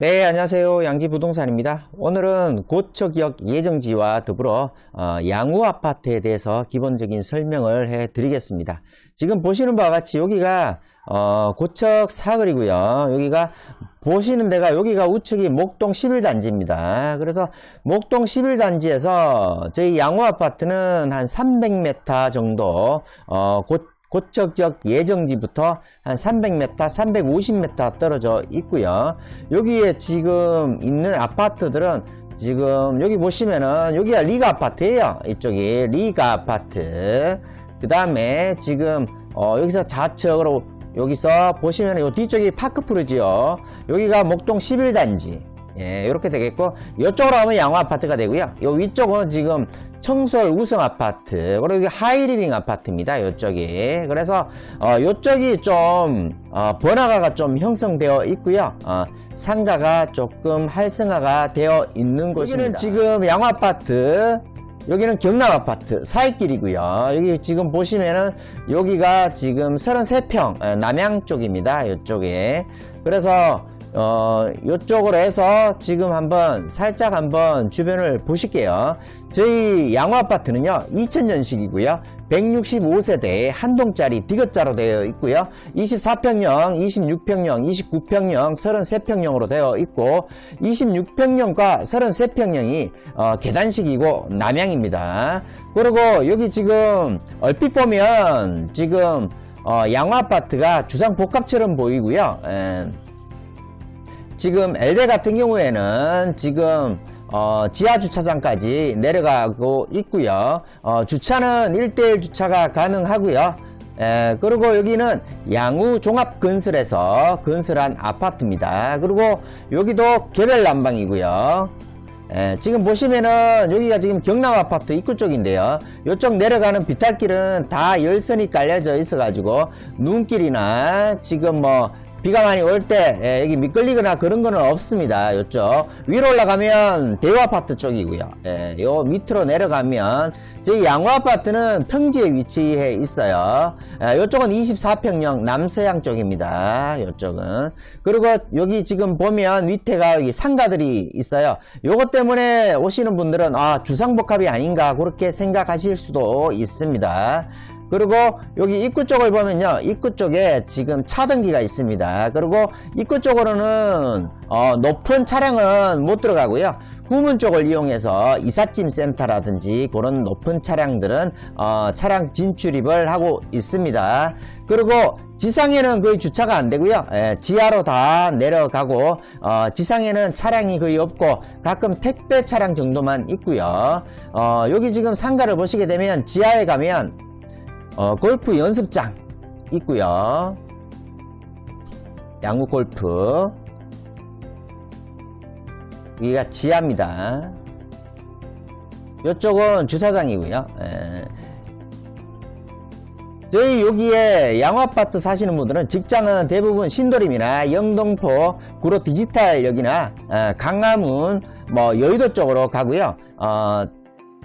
네, 안녕하세요. 양지부동산입니다. 오늘은 고척역 예정지와 더불어 어, 양우 아파트에 대해서 기본적인 설명을 해 드리겠습니다. 지금 보시는 바와 같이 여기가 어, 고척 사거리고요. 여기가 보시는 데가 여기가 우측이 목동 11단지입니다. 그래서 목동 11단지에서 저희 양우 아파트는 한 300m 정도 어, 곧 고척역 예정지부터 한 300m, 350m 떨어져 있고요. 여기에 지금 있는 아파트들은 지금 여기 보시면은 여기가 리가 아파트예요. 이쪽이 리가 아파트. 그 다음에 지금 어 여기서 좌측으로 여기서 보시면은 요 뒤쪽이 파크푸르지요. 여기가 목동 11단지. 예, 이렇게 되겠고 이쪽으로 하면 양호 아파트가 되고요. 요 위쪽은 지금 청솔 우성 아파트 그리고 하이리빙 아파트입니다. 이쪽이 그래서 어, 이쪽이 좀 어, 번화가가 좀 형성되어 있고요. 어, 상가가 조금 활성화가 되어 있는 곳입니다. 여기는 지금 양호 아파트 여기는 경남 아파트 사이길이고요. 여기 지금 보시면은 여기가 지금 33평 에, 남양 쪽입니다. 이쪽에 그래서 어, 이쪽으로 해서 지금 한번 살짝 한번 주변을 보실게요. 저희 양호 아파트는요, 2000년식이고요. 165세대 한동짜리 디귿자로 되어 있고요. 24평형, 26평형, 29평형, 33평형으로 되어 있고 26평형과 33평형이 어, 계단식이고 남양입니다. 그리고 여기 지금 얼핏 보면 지금 어, 양호 아파트가 주상 복합처럼 보이고요. 에, 지금 엘베 같은 경우에는 지금 어, 지하 주차장까지 내려가고 있고요. 어, 주차는 1대1 주차가 가능하고요. 에, 그리고 여기는 양우 종합 건설에서 건설한 아파트입니다. 그리고 여기도 개별 난방이고요. 에, 지금 보시면은 여기가 지금 경남 아파트 입구 쪽인데요. 이쪽 내려가는 비탈길은 다 열선이 깔려져 있어 가지고 눈길이나 지금 뭐 비가 많이 올 때 여기 미끌리거나 그런 거는 없습니다. 이쪽 위로 올라가면 대우 아파트 쪽이고요. 예, 요 밑으로 내려가면 저희 양호 아파트는 평지에 위치해 있어요. 예, 이쪽은 24평형 남서양 쪽입니다. 이쪽은 그리고 여기 지금 보면 밑에가 여기 상가들이 있어요. 요것 때문에 오시는 분들은 아 주상복합이 아닌가 그렇게 생각하실 수도 있습니다. 그리고 여기 입구 쪽을 보면요. 입구 쪽에 지금 차등기가 있습니다. 그리고 입구 쪽으로는 어, 높은 차량은 못 들어가고요. 후문 쪽을 이용해서 이삿짐 센터라든지 그런 높은 차량들은 어, 차량 진출입을 하고 있습니다. 그리고 지상에는 거의 주차가 안 되고요. 예, 지하로 다 내려가고 어, 지상에는 차량이 거의 없고 가끔 택배 차량 정도만 있고요. 어, 여기 지금 상가를 보시게 되면 지하에 가면 어, 골프 연습장 있고요. 양구 골프 여기가 지하입니다. 이쪽은 주차장이고요. 에. 저희 여기에 양화아파트 사시는 분들은 직장은 대부분 신도림이나 영동포, 구로 디지털역이나 어, 강남은 뭐 여의도 쪽으로 가고요. 어,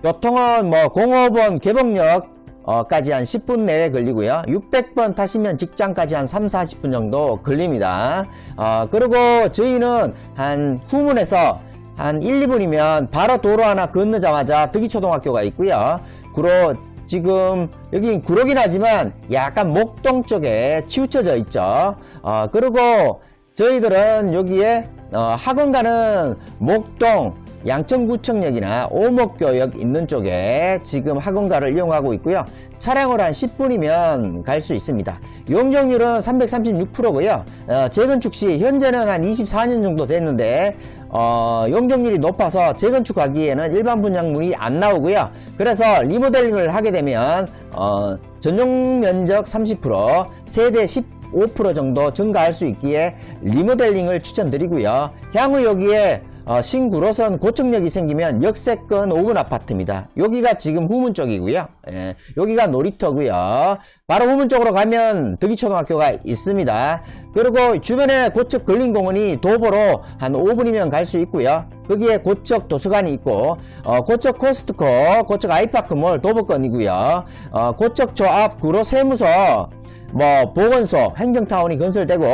교통은 뭐 공업원 개봉역 어, 까지 한 10분 내에 걸리고요. 600번 타시면 직장까지 한 3, 40분 정도 걸립니다. 어, 그리고 저희는 한 후문에서 한 1, 2분이면 바로 도로 하나 건너자마자 득이초등학교가 있고요. 구로 지금 여기 구로긴 하지만 약간 목동 쪽에 치우쳐져 있죠. 어, 그리고 저희들은 여기에 어, 학원 가는 목동 양천구청역이나 오목교역 있는 쪽에 지금 학원가를 이용하고 있고요. 차량으로 한 10분이면 갈 수 있습니다. 용적률은 336%고요. 어, 재건축 시 현재는 한 24년 정도 됐는데 어, 용적률이 높아서 재건축하기에는 일반 분양물이 안 나오고요. 그래서 리모델링을 하게 되면 어, 전용 면적 30%, 세대 15% 정도 증가할 수 있기에 리모델링을 추천드리고요. 향후 여기에 어, 신구로선 고척역이 생기면 역세권 5분 아파트입니다. 여기가 지금 후문 쪽이고요. 예, 여기가 놀이터고요. 바로 후문 쪽으로 가면 덕이초등학교가 있습니다. 그리고 주변에 고척 근린공원이 도보로 한 5분이면 갈 수 있고요. 거기에 고척 도서관이 있고 어, 고척 코스트코, 고척 아이파크몰 도보권이고요. 어, 고척 조합 구로 세무서 뭐 보건소, 행정타운이 건설되고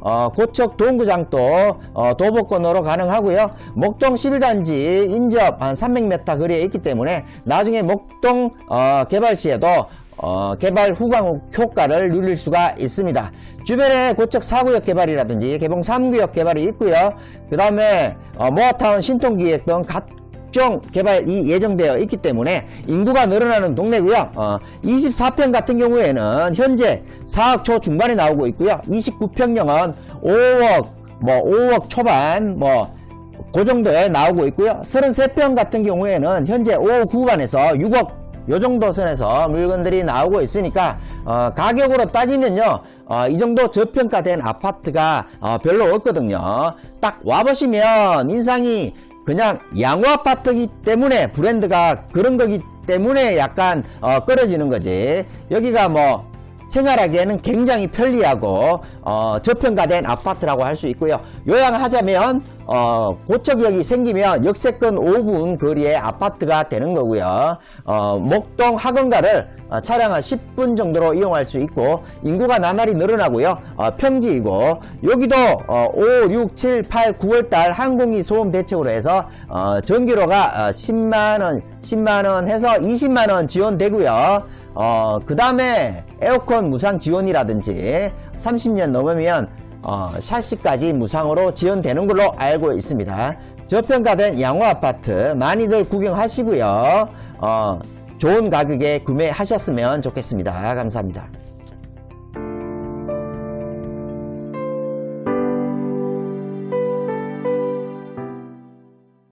어, 고척 동구장도 어, 도보권으로 가능하고요. 목동 11단지 인접 한 300m 거리에 있기 때문에 나중에 목동 어, 개발 시에도 어, 개발 후광 효과를 누릴 수가 있습니다. 주변에 고척 4구역 개발이라든지 개봉 3구역 개발이 있고요. 그 다음에 어, 모아타운 신통기획 등 각 종 개발이 예정되어 있기 때문에 인구가 늘어나는 동네고요. 어, 24평 같은 경우에는 현재 4억 초 중반에 나오고 있고요. 29평형은 5억 뭐 5억 초반 뭐 그 정도에 나오고 있고요. 33평 같은 경우에는 현재 5억 후반에서 6억 요 정도 선에서 물건들이 나오고 있으니까 어, 가격으로 따지면요 어, 이 정도 저평가된 아파트가 어, 별로 없거든요 딱 와보시면 인상이 그냥 양호 아파트이기 때문에 브랜드가 그런 거기 때문에 약간 어, 끌어지는 거지. 여기가 뭐 생활하기에는 굉장히 편리하고 어, 저평가된 아파트라고 할 수 있고요. 요약하자면 어, 고척역이 생기면 역세권 5분 거리의 아파트가 되는 거고요. 어, 목동 학원가를 어, 차량 한 10분 정도로 이용할 수 있고 인구가 나날이 늘어나고요. 어, 평지이고 여기도 어, 5, 6, 7, 8, 9월달 항공기 소음 대책으로 해서 어, 전기료가 10만 원, 10만 원 해서 20만 원 지원되고요. 어, 그 다음에 에어컨 무상 지원이라든지 30년 넘으면 어, 샤시까지 무상으로 지원되는 걸로 알고 있습니다. 저평가된 양호 아파트 많이들 구경하시고요. 어, 좋은 가격에 구매하셨으면 좋겠습니다. 감사합니다.